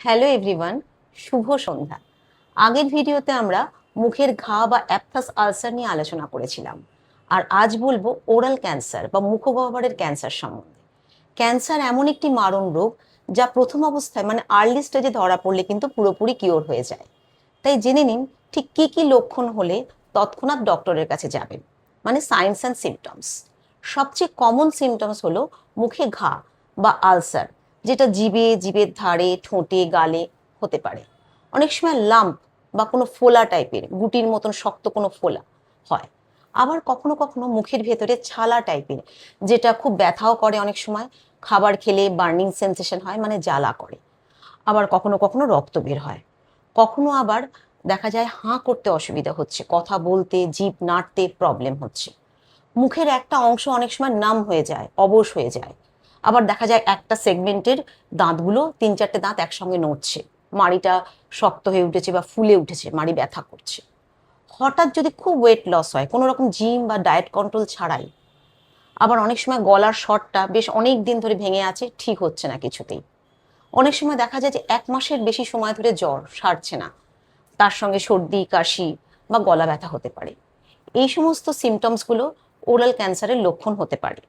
Hello everyone শুভ সন্ধ্যা। আগের ভিডিওতে আমরা মুখের ঘা বা অ্যাপথাস আলসার নিয়ে আলোচনা করেছিলাম। আর আজ বলব ওরাল ক্যান্সার বা মুখগহ্বরের ক্যান্সার সম্বন্ধে। ক্যান্সার এমন একটি মারণ রোগ যা প্রথম অবস্থায় মানে আর্লি স্টেজে ধরা পড়লে কিন্তু পুরোপুরি কিওর হয়ে যায়। তাই জেনে নিন ঠিক কি কি লক্ষণ হলে তৎক্ষণাৎ ডক্টরের কাছে যাবেন। মানে সাইন্স অ্যান্ড সিমটমস সবচেয়ে কমন সিমটমস হলো মুখে ঘা বা আলসার যেটা জিবে, জিবের ধারে, ঠোঁটে, গালে হতে পারে। অনেক সময় লাম্প বা কোনো ফোলা টাইপের, গুটির মতন শক্ত কোনো ফোলা হয়। আবার কখনো কখনো মুখের ভেতরে ছালা টাইপের, যেটা খুব ব্যথাও করে অনেক সময়, খাবার খেলে বার্নিং সেন্সেশন হয় মানে জ্বালা করে। আবার কখনো কখনো রক্ত বের হয়। কখনো আবার দেখা যায় হাঁ করতে অসুবিধা হচ্ছে, কথা বলতে, জিভ নাড়তে প্রবলেম হচ্ছে। মুখের একটা অংশ অনেক সময় নাম হয়ে যায়, অবশ হয়ে যায়। আবার দেখা যায় একটা সেগমেন্টের দাঁতগুলো তিন চারটে দাঁত একসঙ্গে নড়ছে। মাড়িটা শক্ত হয়ে উঠেছে বা ফুলে উঠেছে, মাড়ি ব্যথা করছে। হঠাৎ যদি খুব ওয়েট লস হয়, কোনো রকম জিম বা ডায়েট কন্ট্রোল ছাড়াই, আবার অনেক সময় গলার শটটা বেশ অনেক দিন ধরে ভেঙে আছে, ঠিক হচ্ছে না কিছুতেই। অনেক সময় দেখা যায় যে এক মাসের বেশি সময় ধরে জ্বর সারছে না, তার সঙ্গে সর্দি, কাশি বা গলা ব্যথা হতে পারে। এই সমস্ত সিমটমসগুলো ওরাল ক্যান্সারের লক্ষণ হতে পারে।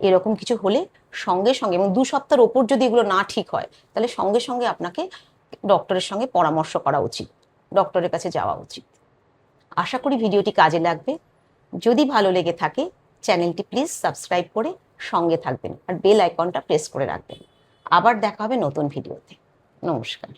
এরকম কিছু হলে সঙ্গে সঙ্গে এবং দু সপ্তাহের ওপর যদি এগুলো না ঠিক হয়, তাহলে সঙ্গে সঙ্গে আপনাকে ডক্টরের সঙ্গে পরামর্শ করা উচিত ডক্টরের কাছে যাওয়া উচিত। আশা করি ভিডিওটি কাজে লাগবে। যদি ভালো লেগে থাকে, চ্যানেলটি প্লিজ সাবস্ক্রাইব করে সঙ্গে থাকবেন আর বেল আইকনটা প্রেস করে রাখবেন। আবার দেখা হবে নতুন ভিডিওতে। নমস্কার।